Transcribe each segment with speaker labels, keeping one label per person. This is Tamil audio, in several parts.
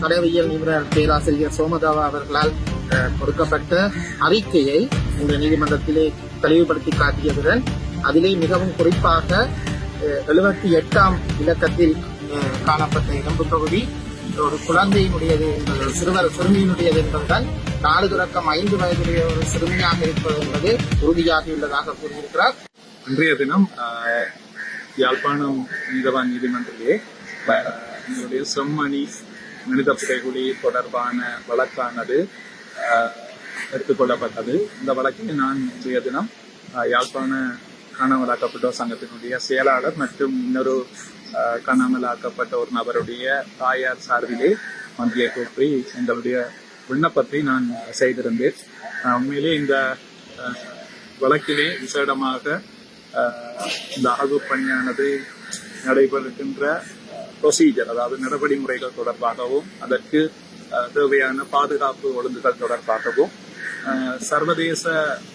Speaker 1: தடவியல் நிபுணர் பேராசிரியர் சோமதாவா அவர்களால் கொடுக்கப்பட்ட அறிக்கையை இந்த நீதிமன்றத்திலே தெளிவுபடுத்தி காட்டியதுடன் அதிலே மிகவும் குறிப்பாக எழுபத்தி எட்டாம் இலக்கத்தில் அஹ், காணப்பட்ட இடம்பு தொகுதி ஒரு குழந்தையினுடையது என்பது ஒரு சிறுவர் சிறுமியினுடையது என்பதுடன் நாடு தொடக்கம் ஐந்து வயதுடைய ஒரு சிறுமியாக இருப்பது என்பது உறுதியாகியுள்ளதாக கூறியிருக்கிறார்.
Speaker 2: இன்றைய தினம் யாழ்ப்பாணம் நீதவான் நீதிமன்றத்திலே என்னுடைய செம்மணி மனித புதைகுழி தொடர்பான வழக்கானது எடுத்துக்கொள்ளப்பட்டது. இந்த வழக்கில் நான் இன்றைய தினம் யாழ்ப்பாண காணாமலாக்கப்பட்டோர் சங்கத்தினுடைய செயலாளர் மற்றும் இன்னொரு காணாமலாக்கப்பட்ட ஒரு நபருடைய தாயார் சார்பிலே வங்கியை கூப்பி எங்களுடைய விண்ணப்பத்தை நான் செய்திருந்தேன். உண்மையிலே இந்த வழக்கிலே விசேடமாக இந்த அகழ்வு நடைபெறுகின்ற ப்ரொசீஜர் அதாவது நடவடிமுறைகள் தொடர்பாகவும் அதற்கு தேவையான பாதுகாப்பு ஒழுங்குகள் தொடர்பாகவும் சர்வதேச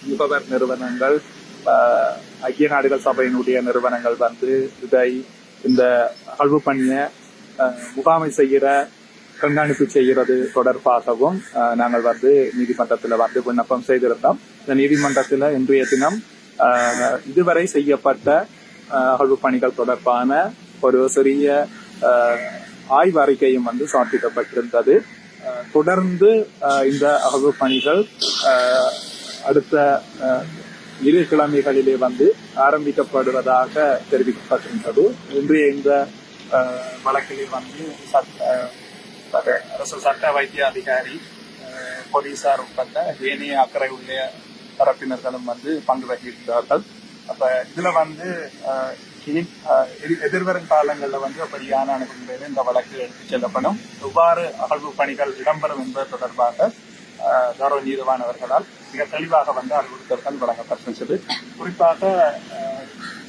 Speaker 2: முகவர் நிறுவனங்கள் ஐக்கிய நாடுகள் சபையினுடைய நிறுவனங்கள் வந்து இதை இந்த அகழ்வு பணியை முகாமை செய்கிற கண்காணிப்பு செய்கிறது தொடர்பாகவும் நாங்கள் வந்து நீதிமன்றத்தில் வந்து விண்ணப்பம் செய்திருந்தோம். இந்த நீதிமன்றத்தில் இன்றைய தினம் இதுவரை செய்யப்பட்ட அகழ்வு பணிகள் தொடர்பான ஒரு சிறிய ஆய்வறிக்கையும் ஆய்வு அறிக்கையும் வந்து சமர்ப்பிக்கப்பட்டிருந்தது. தொடர்ந்து இந்த அகழ்வு பணிகள் அடுத்த இரு கிழமைகளிலே வந்து ஆரம்பிக்கப்படுவதாக தெரிவிக்கப்பட்டிருந்தது. இன்றைய இந்த வழக்கிலே வந்து சட்ட அரசு சட்ட வைத்திய அதிகாரி போலீசார் உட்பட்ட ஏனைய அக்கறை உள்ள தரப்பினர்களும் வந்து பங்கு வகிக்கிறார்கள். அப்ப இதுல வந்து அஹ், எதிர்வரும் காலங்களில் வந்து அப்படியான அணுகுமுறையில் இந்த வழக்கு எடுத்துச் செல்லப்படும். எவ்வாறு அகழ்வு பணிகள் இடம்பெறும் என்பது தொடர்பாக கௌரவ நீதிவானவர்களால் மிக தெளிவாக வந்து அறிவுறுத்தல்கள் வழங்கப்பட்டிருந்தது. குறிப்பாக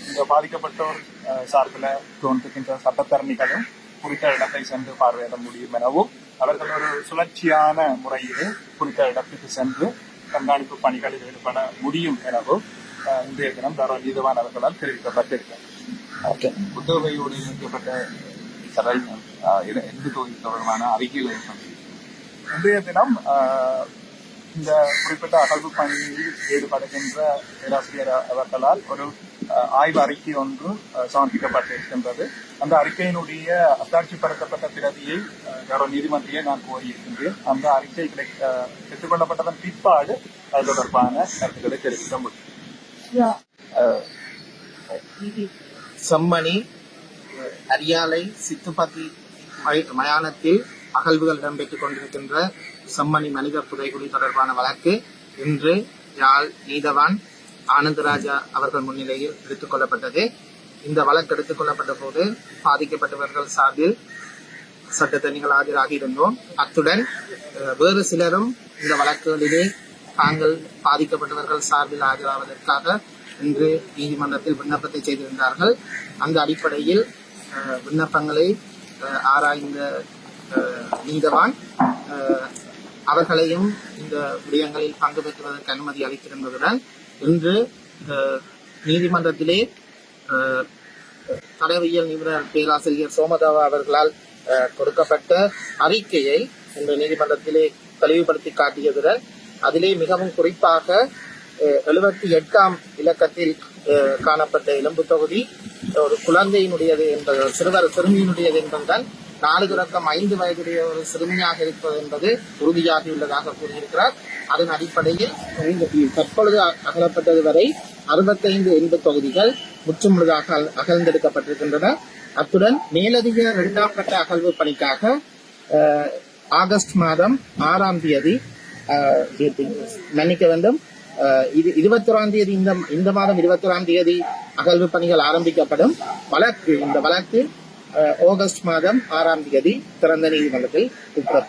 Speaker 2: இந்த பாதிக்கப்பட்டோர் சார்பில் தோன்றுகின்ற சட்டத்தரணிகளும் குறித்த இடத்தை சென்று பார்வையிட முடியும் எனவும் அவர்கள் ஒரு சுழற்சியான முறையிலே குறித்த இடத்துக்கு சென்று கண்காணிப்பு பணிகளில் ஈடுபட முடியும் எனவும் இன்றைய தினம் தர நீதவானவர்களால் தெரிவிக்கப்பட்டிருக்கிறது.
Speaker 3: புத்தகவையோடு இணைக்கப்பட்ட கடல் எந்த தொகுதி தொடர்பான அறிக்கைகள் இருக்கின்றன.
Speaker 2: இன்றைய தினம் இந்த குறிப்பிட்ட அகழ்வு பணியில் ஈடுபடுகின்ற பேராசிரியர் அவர்களால் ஒரு அஹ், ஆய்வு அறிக்கை ஒன்று சமர்ப்பிக்கப்பட்டிருக்கின்றது. அந்த அறிக்கையினுடைய அத்தாட்சிப்படுத்தப்பட்ட பிரதியை கௌரவ நீதிமன்றியை நான் கோரியிருக்கின்றேன். அந்த அறிக்கை கிடை அஹ், பெற்றுக்கொள்ளப்பட்டதன் பிற்பாடு அது தொடர்பான கருத்துக்களை தெரிவிக்க முடியும்.
Speaker 1: செம்மணி அரியாலை சித்துப்பதி மயானத்தில் அகழ்வுகள் இடம்பெற்றுக் கொண்டிருக்கின்ற செம்மணி மனித புதைகுழி தொடர்பான வழக்கு இன்று யாழ் நீதவான் ஆனந்தராஜா அவர்கள் முன்னிலையில் எடுத்துக் கொள்ளப்பட்டது. இந்த வழக்கு எடுத்துக் கொள்ளப்பட்ட போது பாதிக்கப்பட்டவர்கள் சார்பில் சட்டத்தணிகள் ஆஜராகி இருந்தோம். அத்துடன் வேறு சிலரும் இந்த வழக்குகளிலே தாங்கள் பாதிக்கப்பட்டவர்கள் சார்பில் ஆஜராவதற்காக இன்று நீதிமன்றத்தில் விண்ணப்பத்தை செய்திருந்தார்கள். அந்த அடிப்படையில் விண்ணப்பங்களை ஆராய்ந்த நீதவான் அவர்களையும் இந்த விடயங்களில் பங்கு பெற்றுவதற்கு அனுமதி அளித்திருந்ததுடன் இன்று நீதிமன்றத்திலே தடவியல் நிபுணர் பேராசிரியர் சோமதாவா அவர்களால் கொடுக்கப்பட்ட அறிக்கையை இந்த நீதிமன்றத்திலே தெளிவுபடுத்தி காட்டியதுடன் அதிலே மிகவும் குறிப்பாக எழுபத்தி எட்டாம் இலக்கத்தில் காணப்பட்ட எலும்பு தொகுதி ஒரு குழந்தையினுடையது என்பது ஒரு சிறுவர் சிறுமியினுடையது என்பதுதான். நாலு தொடக்கம் ஐந்து வயதுடைய ஒரு சிறுமியாக இருப்பது என்பது உறுதியாகியுள்ளதாக கூறியிருக்கிறார். அதன் அடிப்படையில் தற்பொழுது அகலப்பட்டது வரை அறுபத்தைந்து எண்பது தொகுதிகள் முற்றுமுழுதாக அகழ்ந்தெடுக்கப்பட்டிருக்கின்றன. அத்துடன் மேலதிக இரண்டாம் கட்ட அகழ்வு பணிக்காக ஆகஸ்ட் மாதம் ஆறாம் தேதி மன்னிக்க வேண்டும் இது இருபத்தொராம் தேதி இந்த இந்த மாதம் இருபத்தொராம் தேதி அகழ்வு பணிகள் ஆரம்பிக்கப்படும். வழக்கு இந்த வழக்கு ஆகஸ்ட் மாதம் ஆறாம் தேதி திறந்த நீதிமன்றத்தில் குற்றம்